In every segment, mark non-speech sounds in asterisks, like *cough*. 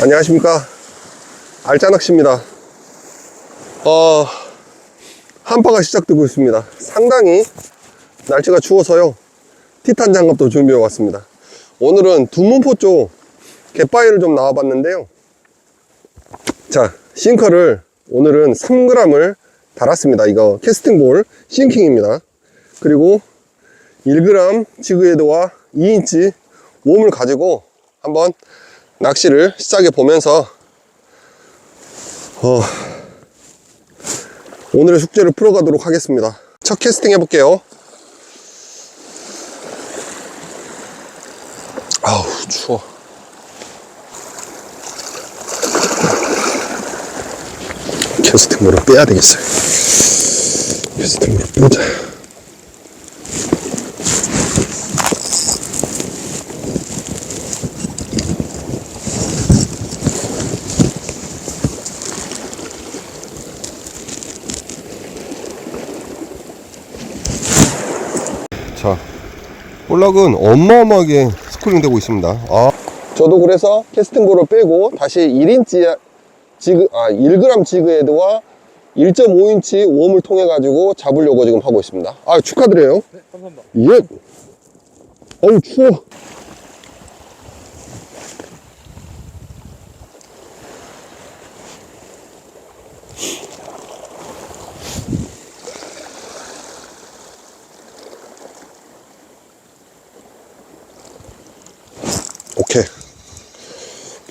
안녕하십니까? 알짜낚시입니다. 어 한파가 시작되고 있습니다. 상당히 날씨가 추워서요. 티탄 장갑도 준비해 왔습니다. 오늘은 두문포 쪽 갯바위를 좀 나와 봤는데요. 자 싱커를 오늘은 3g을 달았습니다. 이거 캐스팅볼 싱킹입니다. 그리고 1g 지그헤드와 2인치 웜을 가지고 한번 낚시를 시작해 보면서 어, 오늘의 숙제를 풀어가도록 하겠습니다. 첫 캐스팅 해볼게요. 아우 추워. 캐스팅물을 빼야 되겠어요. 캐스팅물을 빼자. 자, 볼락은 어마어마하게 스크린 되고 있습니다. 아, 저도 그래서 캐스팅볼을 빼고 다시 1인치 지그, 아, 1g 지그헤드와 1.5인치 웜을 통해 가지고 잡으려고 지금 하고 있습니다. 아, 축하드려요. 네, 감사합니다. 예. 어우, 추워. 오케이.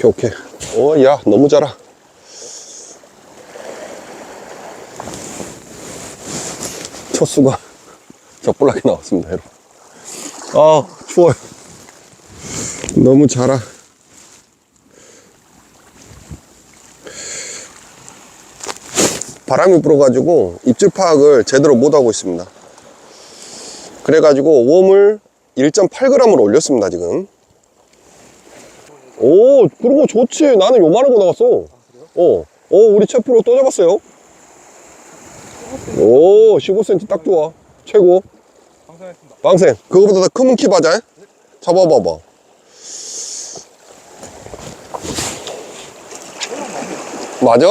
오케이, 오케이. 어, 야, 너무 잘아. 첫 수가 *laughs* 적불나게 나왔습니다, 여러분. 아, 추워요. 너무 잘아. 바람이 불어가지고 입질 파악을 제대로 못하고 있습니다. 그래가지고 웜을 1.8g으로 올렸습니다, 지금. 오, 그런 거 좋지. 나는 요만한 거 나왔어. 어, 어, 우리 채프로 또 잡았어요. 오, 15cm 딱 좋아. 최고. 방생. 그거보다 더 큰키 맞아. 잡아봐봐. 맞아?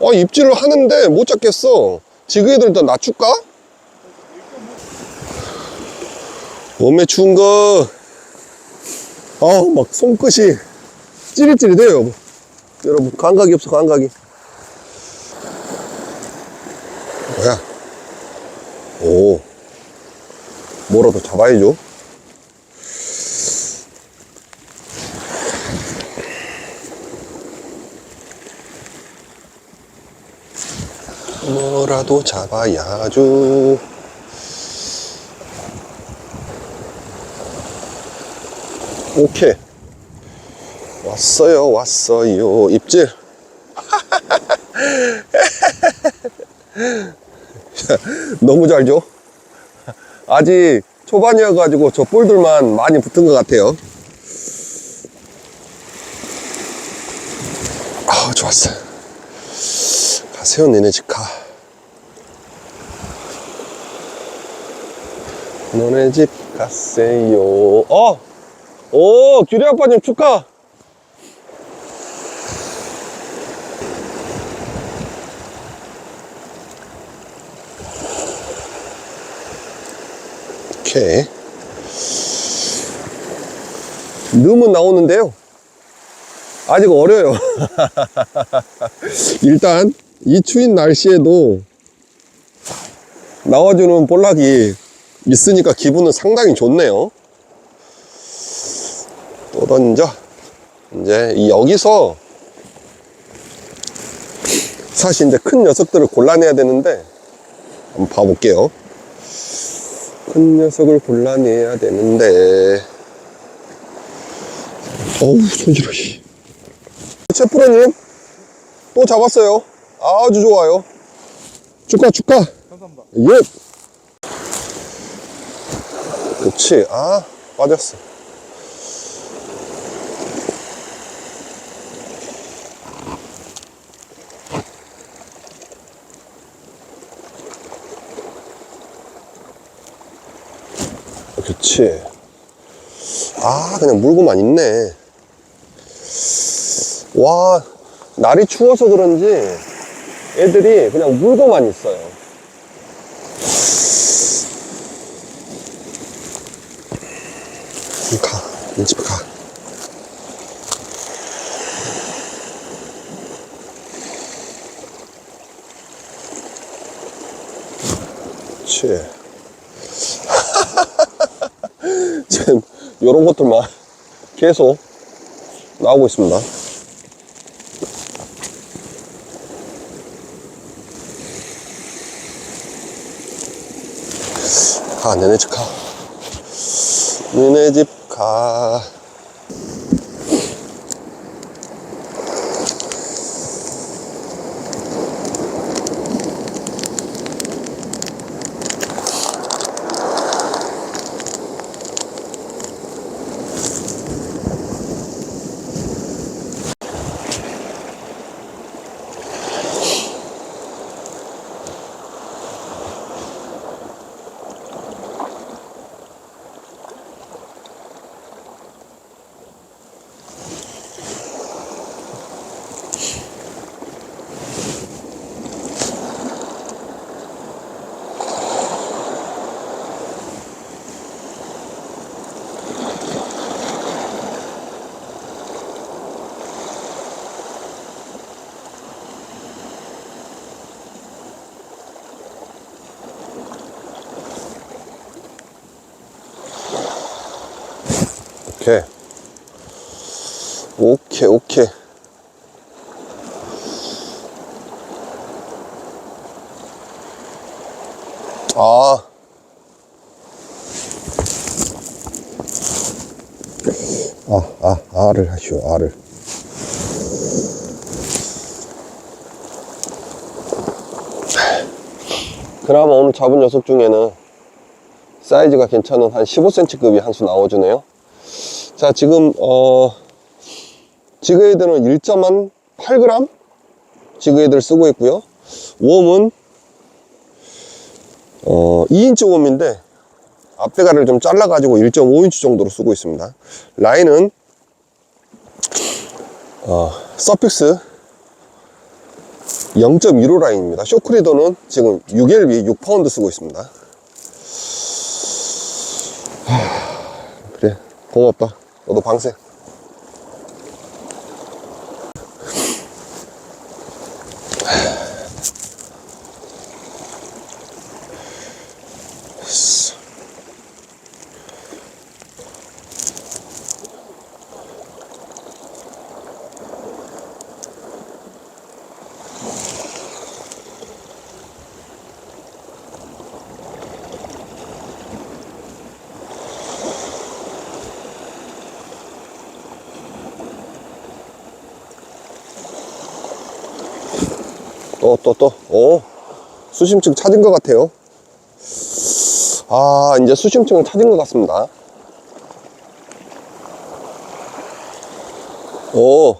아, 입질을 하는데 못 잡겠어. 지그애들 더 낮출까? 몸에 추운 거. 아우, 막 손끝이 찌릿찌릿해요. 여러분, 감각이 없어, 감각이. 뭐야? 오. 뭐라도 잡아야죠. 뭐라도 잡아야죠. 오케이. 왔어요, 왔어요. 입질. *laughs* 너무 잘 줘. 아직 초반이어가지고 저 볼들만 많이 붙은 것 같아요. 아, 좋았어. 가세요, 니네 집 가. 너네 집 가세요. 어! 오, 규리 아빠님 축하! 오케이. 늠은 나오는데요. 아직 어려요. *laughs* 일단 이 추인 날씨에도 나와주는 볼락이 있으니까 기분은 상당히 좋네요. 또 던져. 이제 이 여기서 사실 이제 큰 녀석들을 골라내야 되는데 한번 봐볼게요. 큰 녀석을 골라내야 되는데. 어우 손실어. 씨 채프로님 또 잡았어요. 아주 좋아요. 축하 축하. 감사합니다. 예. 그렇지 아 빠졌어 그렇지 아 그냥 물고만 있네 와, 날이 추워서 그런지 애들이 그냥 물고만 있어요. 가, 이집 가. 그치. 지 금 요런 것들만 계속 나오고 있습니다. 가, 너네 집 가. 너네 집 가. 오케이. 오케이, 오케이. 아. 아, 아, 알을 하시오, 알을. 그나마 오늘 잡은 녀석 중에는 사이즈가 괜찮은 한 15cm급이 한 수 나와주네요. 자, 지금, 어, 지그헤드는 1.8g? 지그헤드를 쓰고 있고요. 웜은, 어, 2인치 웜인데, 앞대가를 좀 잘라 가지고 1.5인치 정도로 쓰고 있습니다. 라인은, 어, 서픽스 0.15 라인입니다. 쇼크리더는 지금 6LB 6파운드 쓰고 있습니다. 그래 고맙다 너도 방생 또 또 또 오 수심층 찾은 것 같아요 아 이제 수심층을 찾은 것 같습니다 오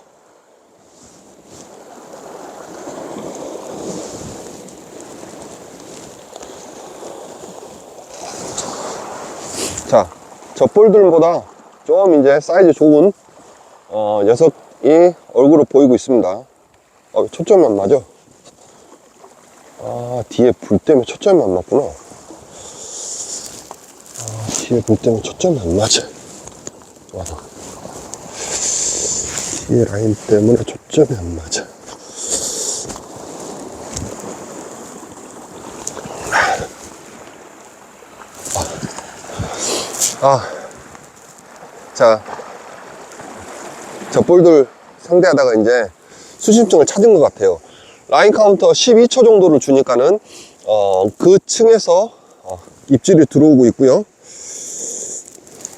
자, 저 볼들보다 좀 이제 사이즈 좋은 어, 녀석이 얼굴을 보이고 있습니다. 어, 초점이 안 맞아. 아, 뒤에 불 때문에 초점이 안 맞구나. 아, 뒤에 불 때문에 초점이 안 맞아. 와서. 뒤에 라인 때문에 초점이 안 맞아. 아, 자, 저 볼들 상대하다가 이제 수심층을 찾은 것 같아요. 라인 카운터 12초 정도를 주니까는, 어, 그 층에서 어, 입질이 들어오고 있고요.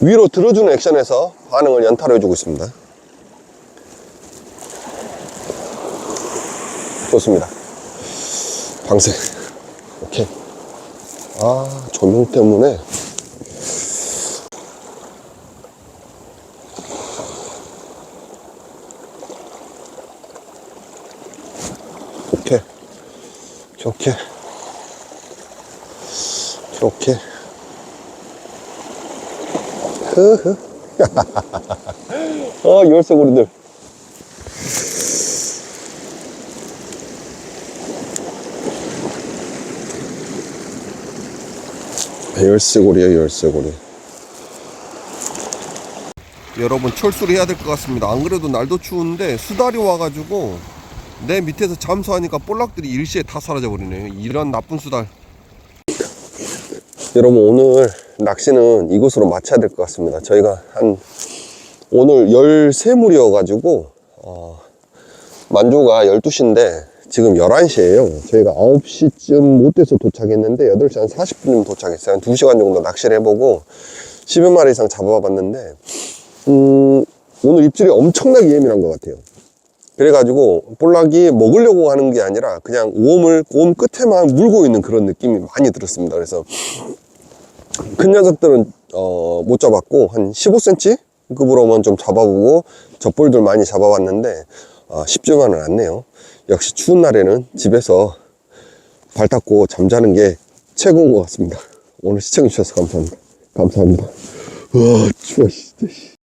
위로 들어주는 액션에서 반응을 연타해주고 있습니다. 좋습니다. 방생. 오케이. 아, 조명 때문에 이렇게. 이렇게. 흐흐. *laughs* 어 열쇠 고리들. 열쇠고리야 열쇠고리. 여러분 철수를 해야 될 것 같습니다. 안 그래도 날도 추운데 수달이 와가지고 내 밑에서 잠수하니까 볼락들이 일시에 다 사라져 버리네요 이런 나쁜 수달. 여러분 오늘 낚시는 이곳으로 마쳐야 될 것 같습니다. 저희가 한 오늘 13물이어 가지고 어, 만조가 12시인데 지금 11시에요. 저희가 9시쯤 못 돼서 도착했는데 8시 한 40분이면 도착했어요. 한 2시간 정도 낚시를 해보고 10여 마리 이상 잡아봤는데 음, 오늘 입질이 엄청나게 예민한 것 같아요 그래가지고 볼락이 먹으려고 하는 게 아니라 그냥 웜을 웜 끝에만 물고 있는 그런 느낌이 많이 들었습니다. 그래서 큰 녀석들은 어, 못 잡았고 한 15cm 급으로만 좀 잡아보고 젖볼들 많이 잡아봤는데 어, 쉽지만은 않네요. 역시 추운 날에는 집에서 발 닦고 잠자는 게 최고인 것 같습니다. 오늘 시청해주셔서 감사합니다. 감사합니다. 와 추워 진짜 씨.